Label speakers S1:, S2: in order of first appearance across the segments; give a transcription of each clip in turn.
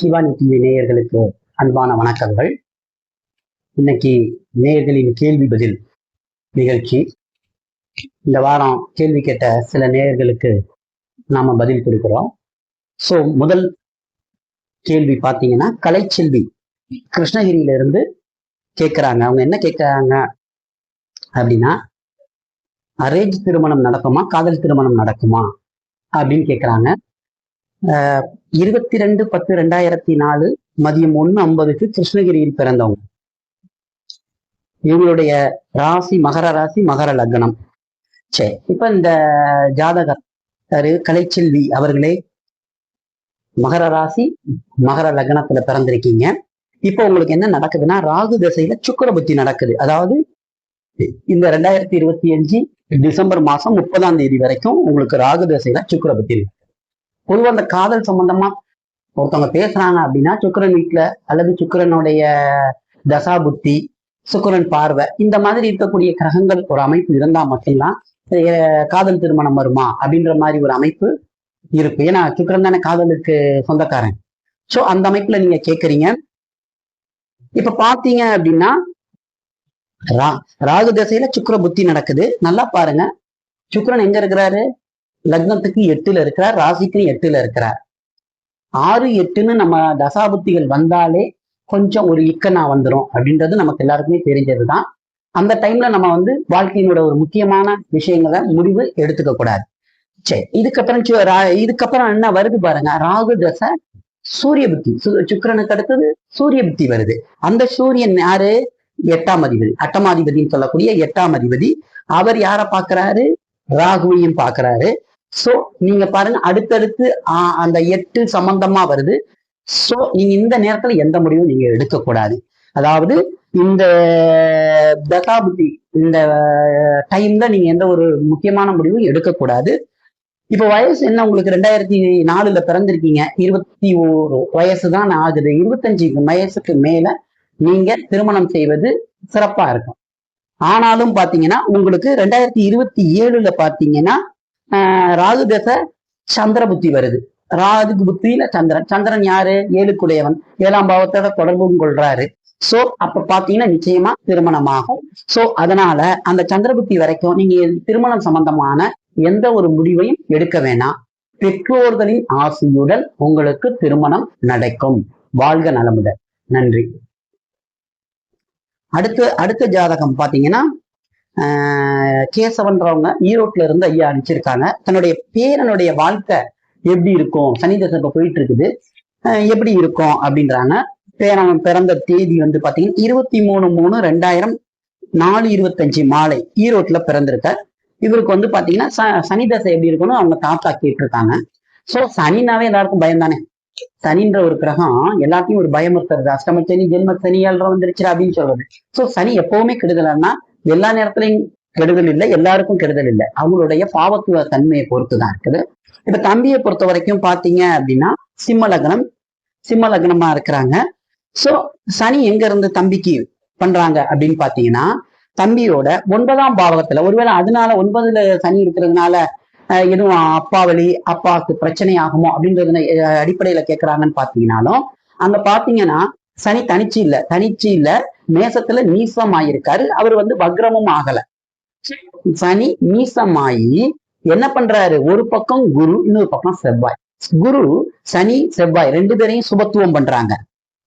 S1: Shivani TV நேயர்களுக்கு அன்பான வணக்கங்கள். இன்னைக்கு நேயர்களின் கேள்வி பதில் நிகழ்ச்சி. இந்த வாரம் கேள்வி கேட்ட சில நேயர்களுக்கு நாம பதில் கொடுக்கிறோம். ஸோ முதல் கேள்வி பார்த்தீங்கன்னா கலைச்செல்வி கிருஷ்ணகிரியில இருந்து கேட்குறாங்க அவங்க என்ன கேட்குறாங்க அப்படின்னா அரேஞ்ச் திருமணம் நடக்குமா? காதல் திருமணம் நடக்குமா? அப்படின்னு கேட்குறாங்க இருபத்தி ரெண்டு பத்து ரெண்டாயிரத்தி நாலு மதியம் ஒன்று ஐம்பதுக்கு கிருஷ்ணகிரியில் பிறந்தவங்க. இவங்களுடைய ராசி மகர ராசி மகர லக்னம். சரி இப்ப இந்த ஜாதகர் கலைச்செல்வி அவர்களே மகர ராசி மகர லக்னத்துல பிறந்திருக்கீங்க. இப்போ உங்களுக்கு என்ன நடக்குதுன்னா ராகு திசையில சுக்கர புத்தி நடக்குது. அதாவது இந்த ரெண்டாயிரத்தி இருபத்தி அஞ்சு டிசம்பர் மாசம் முப்பதாம் தேதி வரைக்கும் உங்களுக்கு ராகு திசையில சுக்கர புத்தி இருக்கு. பொதுவாக அந்த காதல் சம்பந்தமா ஒருத்தவங்க பேசுறாங்க அப்படின்னா சுக்கரன் வீட்டுல அல்லது சுக்கரனுடைய தசா புத்தி சுக்கரன் பார்வை இந்த மாதிரி இருக்கக்கூடிய கிரகங்கள் ஒரு அமைப்பு இருந்தா மட்டும்தான் காதல் திருமணம் வருமா அப்படின்ற மாதிரி ஒரு அமைப்பு இருக்கு. ஏன்னா சுக்கரன் தானே காதலுக்கு சொந்தக்காரன். சோ அந்த அமைப்புல நீங்க கேக்குறீங்க. இப்ப பாத்தீங்க அப்படின்னா ரா ராகு திசையில சுக்கர புத்தி நடக்குது. நல்லா பாருங்க. சுக்கரன் எங்க இருக்கிறாரு? லக்னத்துக்கு எட்டுல இருக்கிறார் ராசிக்கு எட்டுல இருக்கிறார். ஆறு எட்டுன்னு நம்ம தசாபுத்திகள் வந்தாலே கொஞ்சம் ஒரு இக்கனா வந்துடும் அப்படின்றது நமக்கு எல்லாருக்குமே தெரிஞ்சது தான் அந்த டைம்ல நம்ம வந்து வாழ்க்கையினோட ஒரு முக்கியமான விஷயங்களை முடிவு எடுத்துக்க கூடாது. சரி இதுக்கப்புறம் இதுக்கப்புறம் என்ன வருது பாருங்க ராகு தசை சூரிய புத்தி. சு- சுக்கிரனுக்கு அடுத்தது சூரிய புத்தி வருது. அந்த சூரியன் யாரு? எட்டாம் அதிபதி. அட்டமாதிபதினு சொல்லக்கூடிய எட்டாம் அதிபதி. அவர் யாரை பார்க்கிறாரு? ராகுவையும் பார்க்கிறாரு. சோ நீங்க பாருங்க அடுத்தடுத்து ஆஹ், அந்த எட்டு சம்பந்தமா வருது. சோ நீங்க இந்த நேரத்துல எந்த முடிவும் நீங்க எடுக்க கூடாது அதாவது இந்த தசாபுத்தி இந்த டைம்ல நீங்க எந்த ஒரு முக்கியமான முடிவும் எடுக்கக்கூடாது. இப்ப வயசு என்ன? உங்களுக்கு ரெண்டாயிரத்தி நாலுல பிறந்திருக்கீங்க. இருபத்தி ஒரு வயசு தான் ஆகுது. இருபத்தஞ்சு வயசுக்கு மேல நீங்க திருமணம் செய்வது சிறப்பா இருக்கும். ஆனாலும் பாத்தீங்கன்னா உங்களுக்கு ரெண்டாயிரத்தி இருபத்தி ஏழுல பாத்தீங்கன்னா ராகு தசை சந்திர புத்தி வருது. ராகு புத்தியில சந்திரன். சந்திரன் யாரு? ஏழுக்குடையவன். ஏழாம் பாவத்தோட தொடர்பும் கொள்றாரு. சோ அப்ப பாத்தீங்கன்னா நிச்சயமா திருமணமாகும். சோ அதனால அந்த சந்திர புத்தி வரைக்கும் நீங்க திருமணம் சம்பந்தமான எந்த ஒரு முடிவையும் எடுக்க வேணாம். பெற்றோர்களின் ஆசையுடன் உங்களுக்கு திருமணம் நடக்கும். வாழ்க நலமுடன். நன்றி. அடுத்து அடுத்த ஜாதகம் பாத்தீங்கன்னா கேசவன்றவங்க ஈரோட்ல இருந்து ஐயா அனுப்பிச்சிருக்காங்க. தன்னுடைய பேரனுடைய வாழ்க்கை எப்படி இருக்கும்? சனி தசை போயிட்டு இருக்குது எப்படி இருக்கும் அப்படின்றாங்க. பேரன் பிறந்த தேதி வந்து பாத்தீங்கன்னா இருபத்தி மூணு மூணு ரெண்டாயிரம் நாலு இருபத்தஞ்சு மாலை ஈரோட்ல பிறந்திருக்கார். இவருக்கு வந்து பாத்தீங்கன்னா ச- சனி தசை எப்படி இருக்கும்னு அவங்க தாத்தா கேட்டிருக்காங்க. சோ சனினாவே எல்லாருக்கும் பயம் தானே சனின்ற ஒரு கிரகம் எல்லாத்தையும் ஒரு பயமுறுத்துறது. அஷ்டம சனி ஜென்ம சனி வந்துருச்சு அப்படின்னு சொல்றது. சோ சனி எப்பவுமே கெடுதலன்னா எல்லா நேரத்திலையும் கெடுதல் இல்லை எல்லாருக்கும் கெடுதல் இல்லை. அவங்களுடைய பாவத்துவ தன்மையை பொறுத்து தான் இருக்குது. இப்ப தம்பியை பொறுத்த வரைக்கும் பாத்தீங்க அப்படின்னா சிம்ம லக்னம் சிம்ம லக்னமா இருக்கிறாங்க. சோ சனி எங்க இருந்து தம்பிக்கு பண்றாங்க அப்படின்னு பாத்தீங்கன்னா தம்பியோட ஒன்பதாம் பாவகத்துல ஒருவேளை அதனால ஒன்பதுல சனி இருக்கிறதுனால அஹ், எதுவும் அப்பா வழி அப்பாவுக்கு பிரச்சனை ஆகுமோ அப்படின்றது அடிப்படையில கேட்கறாங்கன்னு பாத்தீங்கன்னாலும் அங்க பாத்தீங்கன்னா சனி தனிச்சு இல்ல தனிச்சு இல்ல. மேசத்துல நீசம் ஆயிருக்காரு அவர் வந்து வக்ரமும் ஆகல. சனி நீசமாயி என்ன பண்றாரு? ஒரு பக்கம் குரு இன்னொரு பக்கம் செவ்வாய். குரு சனி செவ்வாய் ரெண்டு பேரையும் சுபத்துவம் பண்றாங்க.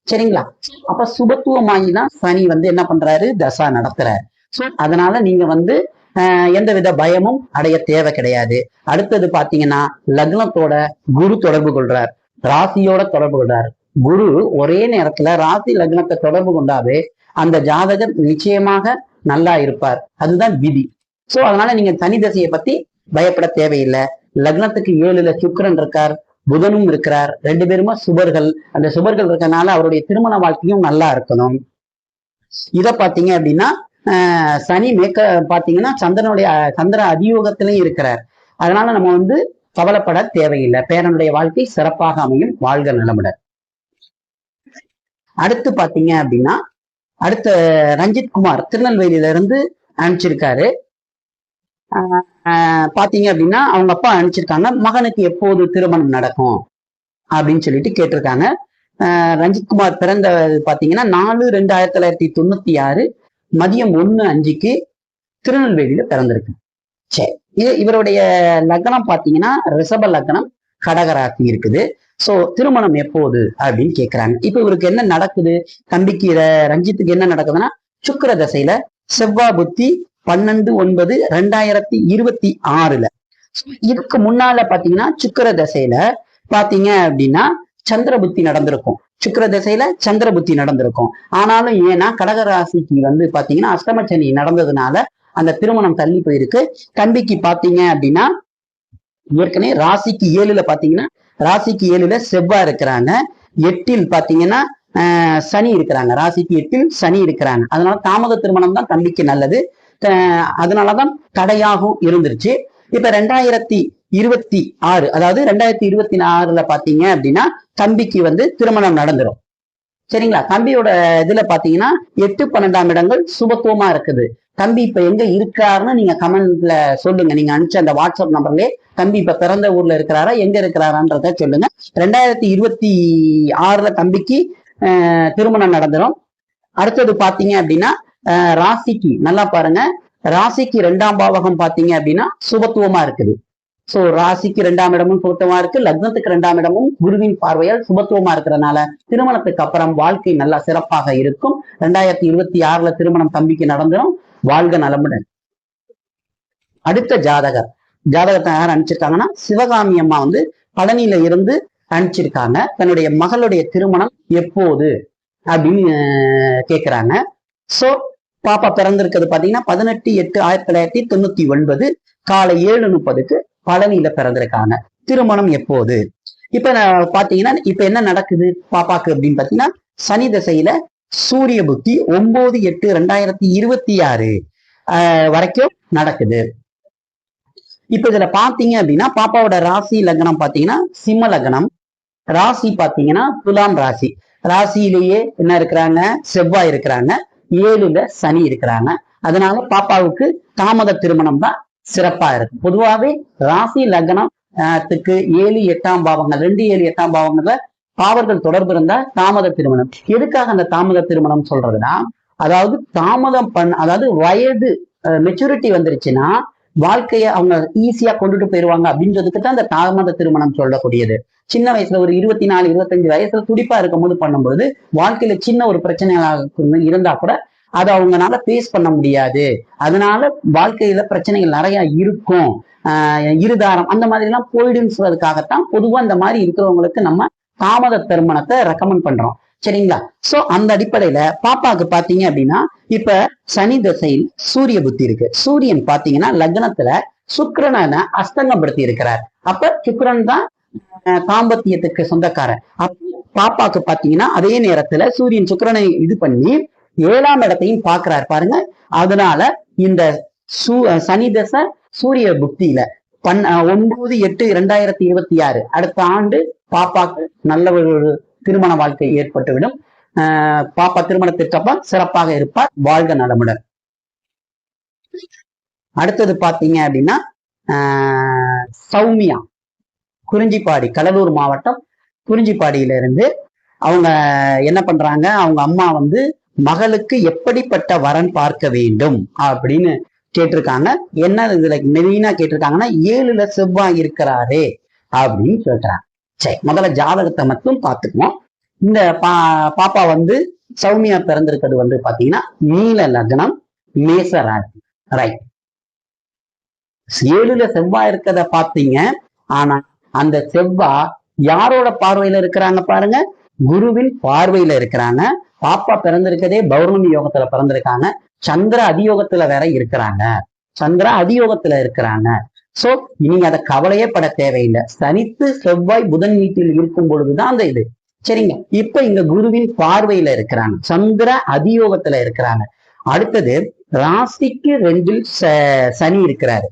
S1: சரிங்களா? அப்ப சுபத்துவம் தான் சனி வந்து என்ன பண்றாரு? தசா நடத்துறாரு. சோ அதனால நீங்க வந்து ஆஹ், எந்தவித பயமும் அடைய தேவை கிடையாது. அடுத்தது பாத்தீங்கன்னா லக்னத்தோட குரு தொடர்பு கொள்றார். ராசியோட தொடர்பு கொள்றாரு. குரு ஒரே நேரத்துல ராசி லக்னத்தை தொடர்பு கொண்டாவே அந்த ஜாதகர் நிச்சயமாக நல்லா இருப்பார். அதுதான் விதி. சோ அதனால நீங்க தனி தசையை பத்தி பயப்பட தேவையில்லை. லக்னத்துக்கு ஏழுல சுக்கரன் இருக்கார் புதனும் இருக்கிறார் ரெண்டு பேருமே சுபர்கள். அந்த சுபர்கள் இருக்கனால அவருடைய திருமண வாழ்க்கையும் நல்லா இருக்கணும். இத பாத்தீங்க அப்படின்னா ஆஹ் சனி மேக்க பாத்தீங்கன்னா சந்திரனுடைய சந்திர அதியோகத்திலையும் இருக்கிறார். அதனால நம்ம வந்து கவலைப்பட தேவையில்லை. பேரனுடைய வாழ்க்கை சிறப்பாக அமையும். வாழ்க நலமுடன். அடுத்து பாத்தீங்க அப்படின்னா அடுத்த ரஞ்சித் குமார் திருநெல்வேலியில இருந்து அனுப்பிச்சிருக்காரு ஆஹ் பாத்தீங்க அப்படின்னா அவங்க அப்பா அனுப்பிச்சிருக்காங்க மகனுக்கு எப்போது திருமணம் நடக்கும் அப்படின்னு சொல்லிட்டு கேட்டிருக்காங்க. ரஞ்சித் ரஞ்சித்குமார் பிறந்த பாத்தீங்கன்னா நாலு ரெண்டு ஆயிரத்தி தொள்ளாயிரத்தி தொண்ணூத்தி ஆறு மதியம் ஒண்ணு அஞ்சுக்கு திருநெல்வேலியில பிறந்திருக்கு. சரி இது இவருடைய லக்னம் பாத்தீங்கன்னா ரிஷப லக்னம் கடகராசி இருக்குது. சோ திருமணம் எப்போது அப்படின்னு கேக்குறாங்க. இப்ப இவருக்கு என்ன நடக்குது? தம்பிக்கு ரஞ்சித்துக்கு என்ன நடக்குதுன்னா சுக்கிர தசையில செவ்வாய் புத்தி பன்னெண்டு ஒன்பது ரெண்டாயிரத்தி இருபத்தி ஆறுல. இதுக்கு முன்னால பாத்தீங்கன்னா சுக்கிர தசையில பாத்தீங்க அப்படின்னா சந்திர புத்தி நடந்திருக்கும். சுக்கிர தசையில சந்திர புத்தி நடந்திருக்கும். ஆனாலும் ஏன்னா கடகராசிக்கு வந்து பாத்தீங்கன்னா அஷ்டமச்சனி நடந்ததுனால அந்த திருமணம் தள்ளி போயிருக்கு. தம்பிக்கு பாத்தீங்க அப்படின்னா ஏற்கனவே ராசிக்கு ஏழுல பாத்தீங்கன்னா ராசிக்கு ஏழுல செவ்வாய் இருக்கிறாங்க. எட்டில் பாத்தீங்கன்னா சனி இருக்கிறாங்க. ராசிக்கு எட்டில் சனி இருக்கிறாங்க. அதனால தாமத திருமணம் தான் தம்பிக்கு நல்லது. அதனாலதான் தடையாகவும் இருந்துருச்சு. இப்ப ரெண்டாயிரத்தி இருபத்தி ஆறு அதாவது ரெண்டாயிரத்தி இருபத்தி ஆறுல பாத்தீங்க அப்படின்னா தம்பிக்கு வந்து திருமணம் நடந்துரும். சரிங்களா? தம்பியோட இதுல பாத்தீங்கன்னா எட்டு பன்னெண்டாம் இடங்கள் சுபத்துவமா இருக்குது. தம்பி இப்ப எங்க இருக்காருன்னு நீங்க கமெண்ட்ல சொல்லுங்க. நீங்க அனுப்பிச்ச அந்த வாட்ஸ்அப் நம்பர்லயே தம்பி இப்ப பிறந்த ஊர்ல இருக்கிறாரா எங்க இருக்கிறாரான்றத சொல்லுங்க. ரெண்டாயிரத்தி இருபத்தி ஆறுல தம்பிக்கு திருமணம் நடந்துரும். அடுத்தது பாத்தீங்க அப்படின்னா ராசிக்கு நல்லா பாருங்க. ராசிக்கு ரெண்டாம் பாவகம் பாத்தீங்க அப்படின்னா சுபத்துவமா இருக்குது. சோ ராசிக்கு ரெண்டாம் இடமும் சுபத்துவமா இருக்கு. லக்னத்துக்கு ரெண்டாம் இடமும் குருவின் பார்வையால் சுபத்துவமா இருக்கிறதுனால திருமணத்துக்கு அப்புறம் வாழ்க்கை நல்லா சிறப்பாக இருக்கும். ரெண்டாயிரத்தி இருபத்தி ஆறுல திருமணம் தம்பிக்கு நடந்துடும் வாழ்க நலமுடன். அடுத்த ஜாதகர். ஜாதகத்தை யார் அனுப்பிச்சிருக்காங்கன்னா சிவகாமி அம்மா வந்து பழனியில இருந்து அனுப்பிச்சிருக்காங்க. தன்னுடைய மகளுடைய திருமணம் எப்போது அப்படின்னு கேக்குறாங்க. சோ பாப்பா பிறந்திருக்கிறது பாத்தீங்கன்னா பதினெட்டு எட்டு ஆயிரத்தி தொள்ளாயிரத்தி தொண்ணூத்தி ஒன்பது காலை ஏழு முப்பதுக்கு பழனியில பிறந்திருக்காங்க. திருமணம் எப்போது? இப்ப பாத்தீங்கன்னா இப்ப என்ன நடக்குது பாப்பாக்கு அப்படின்னு பாத்தீங்கன்னா சனி திசையில சூரிய புத்தி ஒன்பது எட்டு ரெண்டாயிரத்தி இருபத்தி ஆறு ஆஹ் வரைக்கும் நடக்குது. இப்ப இதுல பாத்தீங்க அப்படின்னா பாப்பாவோட ராசி லக்னம் பாத்தீங்கன்னா சிம்ம லக்னம். ராசி பாத்தீங்கன்னா துலாம் ராசி. ராசியிலேயே என்ன இருக்கிறாங்க? செவ்வாய் இருக்கிறாங்க. ஏழுல சனி இருக்கிறாங்க. அதனால பாப்பாவுக்கு தாமத திருமணம் தான் சிறப்பா இருக்கு. பொதுவாகவே ராசி லக்னத்துக்கு ஏழு எட்டாம் பாவங்கள் ரெண்டு ஏழு எட்டாம் பாவங்கள்ல பாவர்கள் தொடர்பு இருந்தா தாமத திருமணம். எதுக்காக அந்த தாமத திருமணம் சொல்றதுன்னா அதாவது தாமதம் பண்ண அதாவது வயது மெச்சூரிட்டி வந்துருச்சுன்னா வாழ்க்கைய அவங்க ஈஸியா கொண்டுட்டு போயிருவாங்க அப்படின்றதுக்கு தான் அந்த தாமத திருமணம் சொல்லக்கூடியது. சின்ன வயசுல ஒரு இருபத்தி நாலு இருபத்தஞ்சு வயசுல துடிப்பா இருக்கும்போது பண்ணும்போது வாழ்க்கையில சின்ன ஒரு பிரச்சனை இருந்தா கூட அதை அவங்கனால ஃபேஸ் பண்ண முடியாது. அதனால வாழ்க்கையில பிரச்சனைகள் நிறைய இருக்கும். ஆஹ் இருதாரம் அந்த மாதிரி எல்லாம் போயிடுன்னு சொல்றதுக்காகத்தான் பொதுவா அந்த மாதிரி இருக்கிறவங்களுக்கு நம்ம தாமத திருமணத்தை ரெக்கமெண்ட் பண்றோம். சரிங்களா? சோ அந்த அடிப்படையில பாப்பாக்கு பாத்தீங்க அப்படின்னா இப்ப சனி திசையில் சூரிய புத்தி இருக்கு. சூரியன் பாத்தீங்கன்னா லக்னத்துல சுக்கரனை அஸ்தங்கப்படுத்தி இருக்கிறார். அப்ப சுக்கரன் தான் தாம்பத்தியத்துக்கு சொந்தக்காரன் அப்ப பாப்பாக்கு பாத்தீங்கன்னா அதே நேரத்துல சூரியன் சுக்கரனை இது பண்ணி ஏழாம் இடத்தையும் பாக்குறாரு. பாருங்க. அதனால இந்த சூ சனி தசை சூரிய புத்தியில பன் ஒன்பது எட்டு இரண்டாயிரத்தி இருபத்தி ஆறு அடுத்த ஆண்டு பாப்பாக்கு நல்ல ஒரு திருமண வாழ்க்கை ஏற்பட்டுவிடும். ஆஹ் பாப்பா திருமணத்திற்கு அப்புறம் சிறப்பாக இருப்பார். வாழ்க நலமுடன். அடுத்தது பாத்தீங்க அப்படின்னா ஆஹ் சௌமியா. குறிஞ்சிப்பாடி கடலூர் மாவட்டம் குறிஞ்சிப்பாடியில இருந்து அவங்க என்ன பண்றாங்க? அவங்க அம்மா வந்து மகளுக்கு எப்படிப்பட்ட வரன் பார்க்க வேண்டும் அப்படின்னு கேட்டிருக்காங்க. என்ன இதுல மெயினா கேட்டிருக்காங்கன்னா ஏழுல செவ்வாய் இருக்கிறாரே அப்படின்னு சொல்றாங்க சரி முதல்ல ஜாதகத்தை மட்டும் பார்த்துக்குவோம். இந்த பா பாப்பா வந்து சௌமியா பிறந்திருக்கிறது வந்து பாத்தீங்கன்னா நீல லக்னம் மேச ராசி. ரைட் ஏழுல செவ்வாய் இருக்கிறத பாத்தீங்க ஆனா அந்த செவ்வாய் யாரோட பார்வையில இருக்கிறாங்க பாருங்க? குருவின் பார்வையில இருக்கிறாங்க. பாப்பா பிறந்திருக்கதே பௌர்ணமி யோகத்துல பிறந்திருக்காங்க. சந்திர அதியோகத்துல வேற இருக்கிறாங்க. சந்திர அதியோகத்துல இருக்கிறாங்க. சோ நீங்க அதை கவலையே பட தேவையில்லை. சனித்து செவ்வாய் புதன் வீட்டில் இருக்கும் பொழுதுதான் அந்த இது. சரிங்க. இப்ப இங்க குருவின் பார்வையில இருக்கிறாங்க. சந்திர அதியோகத்துல இருக்கிறாங்க. அடுத்தது ராசிக்கு ரெண்டில் சனி இருக்கிறாரு.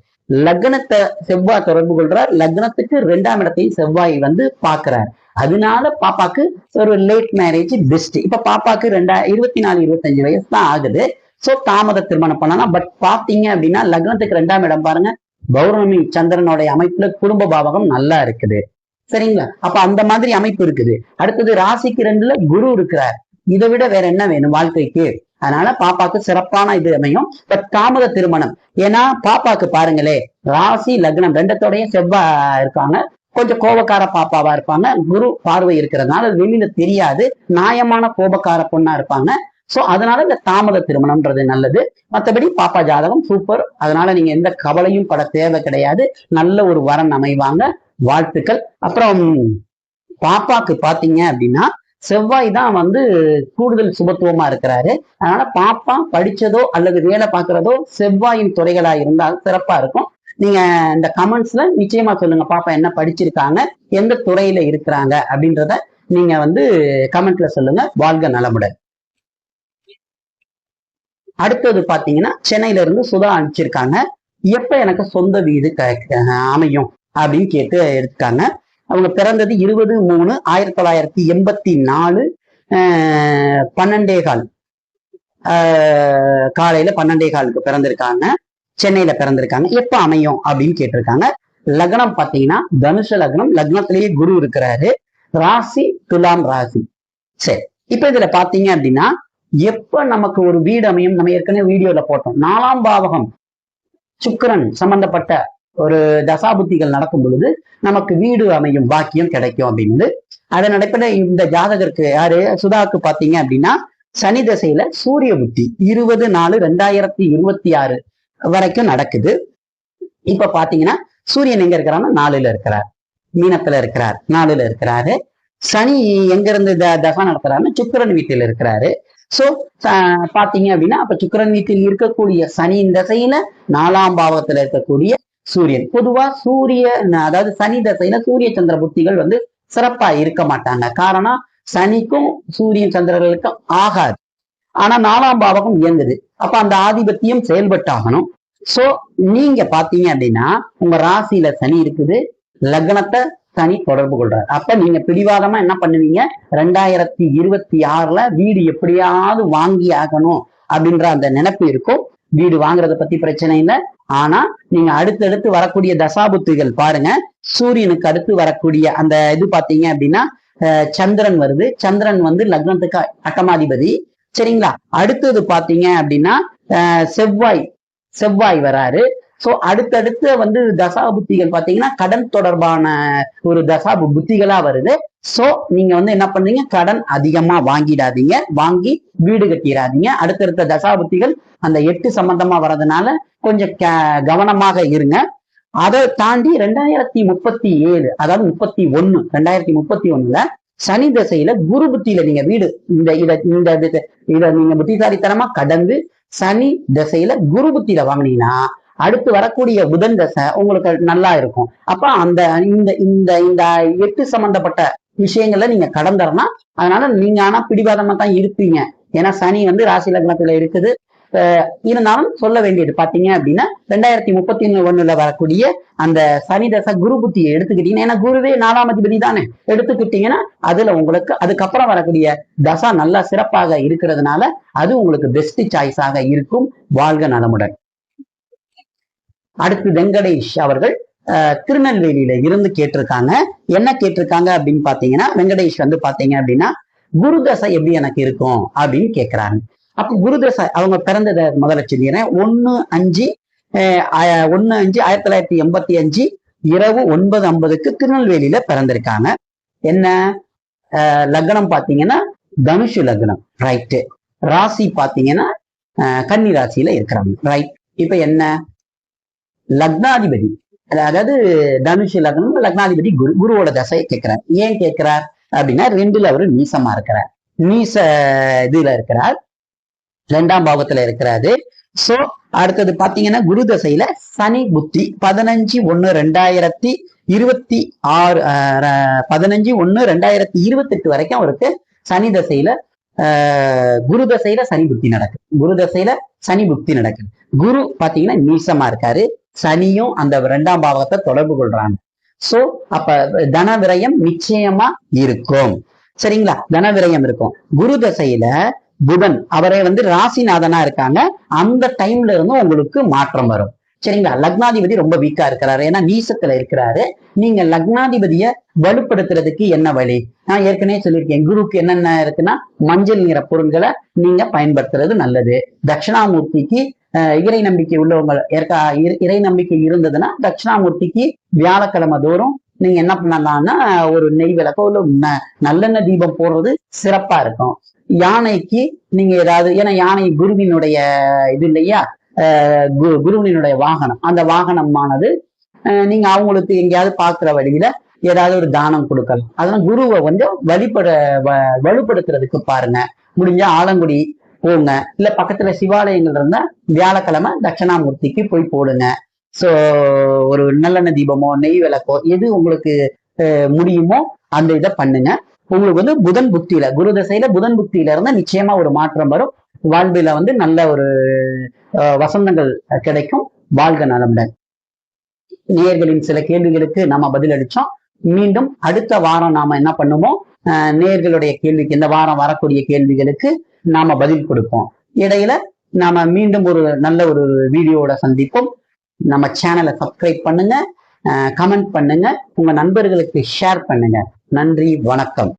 S1: லக்னத்தை செவ்வாய் தொடர்பு கொள்றார். லக்னத்துக்கு ரெண்டாம் இடத்தையும் செவ்வாய் வந்து பாக்குறாரு அதனால பாப்பாக்கு ஒரு லேட் மேரேஜ் பெஸ்ட் இப்ப பாப்பாக்கு ரெண்டா இருபத்தி நாலு இருபத்தஞ்சு வயசு தான் ஆகுது. சோ தாமத திருமணம் பண்ணலாம். பட் பாத்தீங்க அப்படின்னா லக்னத்துக்கு ரெண்டாம் இடம் பாருங்க. பௌர்ணமி சந்திரனுடைய அமைப்புல குடும்ப பாவகம் நல்லா இருக்குது. சரிங்களா? அப்ப அந்த மாதிரி அமைப்பு இருக்குது. அடுத்தது ராசிக்கு ரெண்டுல குரு இருக்கிறார். இதை விட வேற என்ன வேணும் வாழ்க்கைக்கு? அதனால பாப்பாக்கு சிறப்பான இது அமையும். பட் தாமத திருமணம். ஏன்னா பாப்பாக்கு பாருங்களே ராசி லக்னம் ரெண்டத்தோடயும் செவ்வாய் இருக்காங்க. கொஞ்சம் கோபக்கார பாப்பாவா இருப்பாங்க. குரு பார்வை இருக்கிறதுனால வெளியில தெரியாது. நியாயமான கோபக்கார பொண்ணா இருப்பாங்க. சோ அதனால இந்த தாமத திருமணம்ன்றது நல்லது. மத்தபடி பாப்பா ஜாதகம் சூப்பர் அதனால நீங்க எந்த கவலையும் பட தேவை கிடையாது. நல்ல ஒரு வரன் அமைவாங்க. வாழ்த்துக்கள். அப்புறம் பாப்பாக்கு பாத்தீங்க அப்படின்னா செவ்வாய் தான் வந்து கூடுதல் சுபத்துவமா இருக்கிறாரு. அதனால பாப்பா படிச்சதோ அல்லது வேலை பார்க்கறதோ செவ்வாயின் துறைகளா இருந்தால் சிறப்பா இருக்கும். நீங்க இந்த கமெண்ட்ஸ்ல நிச்சயமா சொல்லுங்க பாப்பா என்ன படிச்சிருக்காங்க எந்த துறையில இருக்கிறாங்க அப்படின்றத நீங்க வந்து கமெண்ட்ல சொல்லுங்க. வாழ்க நலமுடன். அடுத்தது பாத்தீங்கன்னா சென்னையில இருந்து சுதா அனுப்பிச்சிருக்காங்க. எப்ப எனக்கு சொந்த வீடு அமையும் அப்படின்னு கேட்டு எடுத்துக்காங்க அவங்க பிறந்தது இருபது மூணு ஆயிரத்தி தொள்ளாயிரத்தி எண்பத்தி நாலு ஆஹ் பன்னெண்டே கால். ஆஹ் காலையில பன்னெண்டே காலுக்கு பிறந்திருக்காங்க. சென்னையில பிறந்திருக்காங்க. எப்ப அமையும் அப்படின்னு கேட்டிருக்காங்க. லக்னம் பாத்தீங்கன்னா தனுஷ லக்னம் லக்னத்திலேயே குரு இருக்கிறாரு. ராசி துலாம் ராசி. சரி. இப்ப இதுல பாத்தீங்க அப்படின்னா எப்ப நமக்கு ஒரு வீடு அமையும்? நம்ம ஏற்கனவே வீடியோல போட்டோம். நாலாம் பாவகம். சுக்கிரன் சம்பந்தப்பட்ட ஒரு தசாபுத்திகள் நடக்கும் பொழுது நமக்கு வீடு அமையும் பாக்கியம் கிடைக்கும் அப்படின்னு அதன் அடிப்படையில் இந்த ஜாதகருக்கு யாரு? சுதாக்கு பாத்தீங்க அப்படின்னா சனி தசையில சூரிய புத்தி இருபது நாலு ரெண்டாயிரத்தி இருபத்தி ஆறு வரைக்கும் நடக்குது. இப்ப பாத்தீங்கன்னா சூரியன் எங்க இருக்கிறான்னா நாலுல இருக்கிறார். மீனத்துல இருக்கிறார். நாலுல இருக்கிறாரு. சனி எங்க இருந்து த- தசா நடத்துறாருன்னு சுக்கிரன் வீட்டில் இருக்கிறாரு. சோ பாத்தீங்க அப்படின்னா அப்ப சுக்கரன் வீட்டில் இருக்கக்கூடிய சனியின் தசையில நாலாம் பாவத்துல இருக்கக்கூடிய சூரியன். பொதுவா சூரிய அதாவது சனி தசையில சூரிய சந்திர புத்திகள் வந்து சிறப்பா இருக்க மாட்டாங்க. காரணம் சனிக்கும் சூரியன் சந்திரர்களுக்கும் ஆகாது. ஆனா நாலாம் பாவகம் இயங்குது. அப்ப அந்த ஆதிபத்தியம் செயல்பட்டாகணும். சோ நீங்க பாத்தீங்க அப்படின்னா உங்க ராசியில சனி இருக்குது. லக்னத்தை சனி தொடர்பு கொள்றாரு. அப்ப நீங்க பிடிவாதமா என்ன பண்ணுவீங்க? ரெண்டாயிரத்தி இருபத்தி ஆறுல வீடு எப்படியாவது வாங்கி ஆகணும் அப்படின்ற அந்த நினைப்பு இருக்கும். வீடு வாங்குறத பத்தி பிரச்சனை இல்லை. ஆனா நீங்க அடுத்தடுத்து வரக்கூடிய தசாபுத்திகள் பாருங்க. சூரியனுக்கு அடுத்து வரக்கூடிய அந்த இது பாத்தீங்க அப்படின்னா அஹ், சந்திரன் வருது. சந்திரன் வந்து லக்னத்துக்கு அட்டமாதிபதி. சரிங்களா? அடுத்தது பாத்தீங்க அப்படின்னா அஹ், செவ்வாய். செவ்வாய் வராரு. சோ அடுத்தடுத்து வந்து தசா புத்திகள் பாத்தீங்கன்னா கடன் தொடர்பான ஒரு தசா புத்திகளா வருது. சோ நீங்க வந்து என்ன பண்றீங்க? கடன் அதிகமா வாங்கிடாதீங்க. வாங்கி வீடு கட்டிடாதீங்க. அடுத்தடுத்த தசா புத்திகள் அந்த எட்டு சம்பந்தமா வர்றதுனால கொஞ்சம் க- கவனமாக இருங்க. அதை தாண்டி ரெண்டாயிரத்தி முப்பத்தி ஏழு அதாவது முப்பத்தி ஒண்ணு ரெண்டாயிரத்தி முப்பத்தி ஒண்ணுல சனி திசையில குரு புத்தியில நீங்க வீடு இந்த இத இந்த இத- நீங்க புத்திசாலித்தனமா கடந்து சனி திசையில குரு புத்தியில வாங்குனீங்கன்னா அடுத்து வரக்கூடிய புதன் தசை உங்களுக்கு நல்லா இருக்கும். அப்ப அந்த இந்த இந்த இந்த எட்டு சம்பந்தப்பட்ட விஷயங்கள நீங்க கடந்துடலாம். அதனால நீங்க ஆனா பிடிவாதமா தான் இருப்பீங்க. ஏன்னா சனி வந்து ராசி லக்னத்துல இருக்குது. இருந்தாலும் சொல்ல வேண்டியது பாத்தீங்க அப்படின்னா ரெண்டாயிரத்தி முப்பத்தி ஒண்ணுல வரக்கூடிய அந்த சனி தசை குரு புத்தியை எடுத்துக்கிட்டீங்கன்னா ஏன்னா குருவே நாலாம் அதிபதி தானே. எடுத்துக்கிட்டீங்கன்னா அதுல உங்களுக்கு அதுக்கப்புறம் வரக்கூடிய தசா நல்லா சிறப்பாக இருக்கிறதுனால அது உங்களுக்கு பெஸ்ட் சாய்ஸாக இருக்கும் வாழ்க நலமுடன். அடுத்து வெங்கடேஷ் அவர்கள் அஹ், திருநெல்வேலியில இருந்து கேட்டிருக்காங்க. என்ன கேட்டிருக்காங்க அப்படின்னு பாத்தீங்கன்னா வெங்கடேஷ் வந்து பாத்தீங்க அப்படின்னா குரு தசை எப்படி எனக்கு இருக்கும் அப்படின்னு கேட்கிறாங்க அப்ப குரு தசை அவங்க பிறந்ததை முதல்ல சொல்லிடுறேன். ஒன்னு அஞ்சு ஒன்னு ஒண்ணு அஞ்சு ஆயிரத்தி தொள்ளாயிரத்தி எண்பத்தி அஞ்சு இரவு ஒன்பது ஐம்பதுக்கு திருநெல்வேலியில பிறந்திருக்காங்க. என்ன? அஹ், லக்னம் பாத்தீங்கன்னா தனுஷு லக்னம் ரைட்டு ராசி பாத்தீங்கன்னா அஹ், கன்னி ராசியில இருக்கிறாங்க ரைட் இப்ப என்ன? லக்னாதிபதி. அதாவது தனுஷ் லக்னம் லக்னாதிபதி குரு குருவோட தசையை கேட்கிறார். ஏன் கேட்கிறார்? அப்படின்னா ரெண்டுல அவரு நீசமா இருக்கிறார். நீச இதுல இருக்கிறார். ரெண்டாம் பாவத்துல இருக்கிறாரு. சோ அடுத்தது பாத்தீங்கன்னா குரு தசையில சனி புத்தி பதினஞ்சு ஒண்ணு ரெண்டாயிரத்தி இருபத்தி ஆறு அஹ், பதினஞ்சு ஒண்ணு ரெண்டாயிரத்தி இருபத்தி எட்டு வரைக்கும் அவருக்கு சனி தசையில ஆஹ், குரு தசையில சனி புத்தி நடக்குது. குரு தசையில சனி புத்தி நடக்குது. குரு பாத்தீங்கன்னா நீசமா இருக்காரு. சனியும் அந்த இரண்டாம் பாவத்தை தொடர்பு கொள்றாங்க. சோ அப்ப தன விரயம் நிச்சயமா இருக்கும். சரிங்களா? தன விரயம் இருக்கும். குரு தசையில புதன் அவரே வந்து ராசிநாதனா இருக்காங்க. அந்த டைம்ல இருந்து உங்களுக்கு மாற்றம் வரும். சரிங்களா? லக்னாதிபதி ரொம்ப வீக்கா இருக்கிறாரு. ஏன்னா நீசத்துல இருக்கிறாரு. நீங்க லக்னாதிபதிய வலுப்படுத்துறதுக்கு என்ன வழி? நான் ஏற்கனவே சொல்லியிருக்கேன். குருவுக்கு என்னென்ன இருக்குன்னா மஞ்சள் நிற பொருள்களை நீங்க பயன்படுத்துறது நல்லது. தட்சிணாமூர்த்திக்கு இறை நம்பிக்கை உள்ளவங்க ஏற்கா இறை- நம்பிக்கை இருந்ததுன்னா தட்சிணாமூர்த்திக்கு வியாழக்கிழமை தோறும் நீங்க என்ன பண்ணலாம்னா ஒரு நெய் விளக்கோ இல்ல நல்லெண்ண நல்லெண்ணெய் தீபம் போடுறது சிறப்பா இருக்கும். யானைக்கு நீங்க ஏதாவது ஏன்னா யானை குருவினுடைய இது இல்லையா? அஹ் கு- குருவினுடைய வாகனம். அந்த வாகனமானது நீங்க அவங்களுக்கு எங்கேயாவது பாக்குற வழியில ஏதாவது ஒரு தானம் கொடுக்கலாம். அதெல்லாம் குருவை வந்து வழிபட வலுப்படுத்துறதுக்கு பாருங்க. முடிஞ்சா ஆலங்குடி போங்க. இல்ல பக்கத்துல சிவாலயங்கள் இருந்தா வியாழக்கிழமை தட்சிணாமூர்த்திக்கு போய் போடுங்க. சோ ஒரு நல்லெண்ணெய் தீபமோ நெய் விளக்கோ எது உங்களுக்கு முடியுமோ அந்த இதை பண்ணுங்க. உங்களுக்கு வந்து புதன் புத்தியில குரு தசையில புதன் புத்தியில இருந்தா நிச்சயமா ஒரு மாற்றம் வரும். வாழ்வில வந்து நல்ல ஒரு வசந்தங்கள் கிடைக்கும். வாழ்க நலமுடன். நேயர்களின் சில கேள்விகளுக்கு நாம பதில் அளிச்சோம். மீண்டும் அடுத்த வாரம் நாம என்ன பண்ணுவோம் நேர்களுடைய கேள்விக்கு இந்த வாரம் வரக்கூடிய கேள்விகளுக்கு நாம பதில் கொடுப்போம். இடையில நாம மீண்டும் ஒரு நல்ல ஒரு வீடியோவோட சந்திப்போம். நம்ம சேனலை சப்ஸ்கிரைப் பண்ணுங்க கமெண்ட் பண்ணுங்க உங்க நண்பர்களுக்கு ஷேர் பண்ணுங்க. நன்றி வணக்கம்.